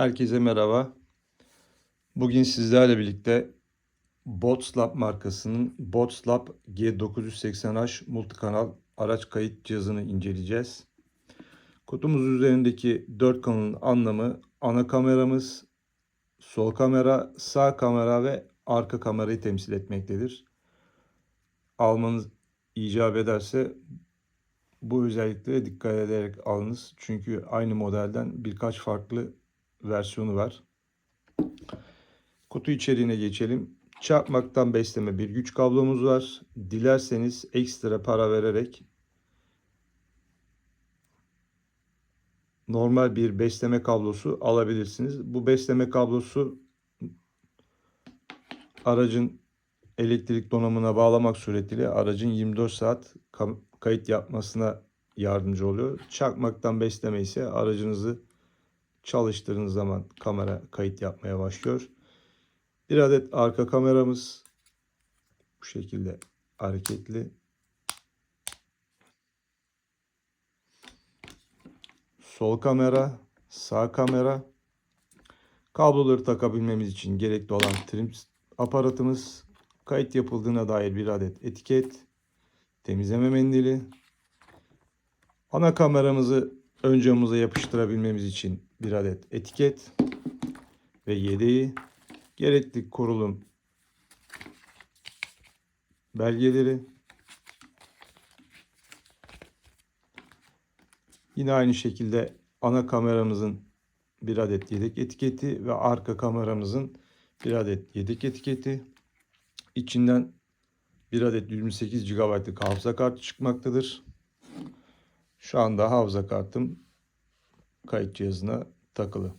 Herkese merhaba. Bugün sizlerle birlikte Botslab markasının Botslab G980H multikanal araç kayıt cihazını inceleyeceğiz. Kutumuz üzerindeki dört kanalın anlamı ana kameramız, sol kamera, sağ kamera ve arka kamerayı temsil etmektedir. Almanız icap ederse bu özelliklere dikkat ederek alınız. Çünkü aynı modelden birkaç farklı versiyonu var. Kutu içeriğine geçelim. Çarpmaktan besleme bir güç kablomuz var. Dilerseniz ekstra para vererek normal bir besleme kablosu alabilirsiniz. Bu besleme kablosu aracın elektrik donanımına bağlamak suretiyle aracın 24 saat kayıt yapmasına yardımcı oluyor. Çakmaktan besleme ise aracınızı çalıştırdığınız zaman kamera kayıt yapmaya başlıyor. Bir adet arka kameramız bu şekilde hareketli. Sol kamera, sağ kamera. Kabloları takabilmemiz için gerekli olan trim aparatımız, kayıt yapıldığına dair bir adet etiket, temizleme mendili. Ana kameramızı ön camımıza yapıştırabilmemiz için bir adet etiket ve yedeği, gerekli kurulum belgeleri, yine aynı şekilde ana kameramızın bir adet yedek etiketi ve arka kameramızın bir adet yedek etiketi. İçinden bir adet 28 GB'lık hafıza kartı çıkmaktadır. Şu anda hafıza kartım kayıt cihazına takılı.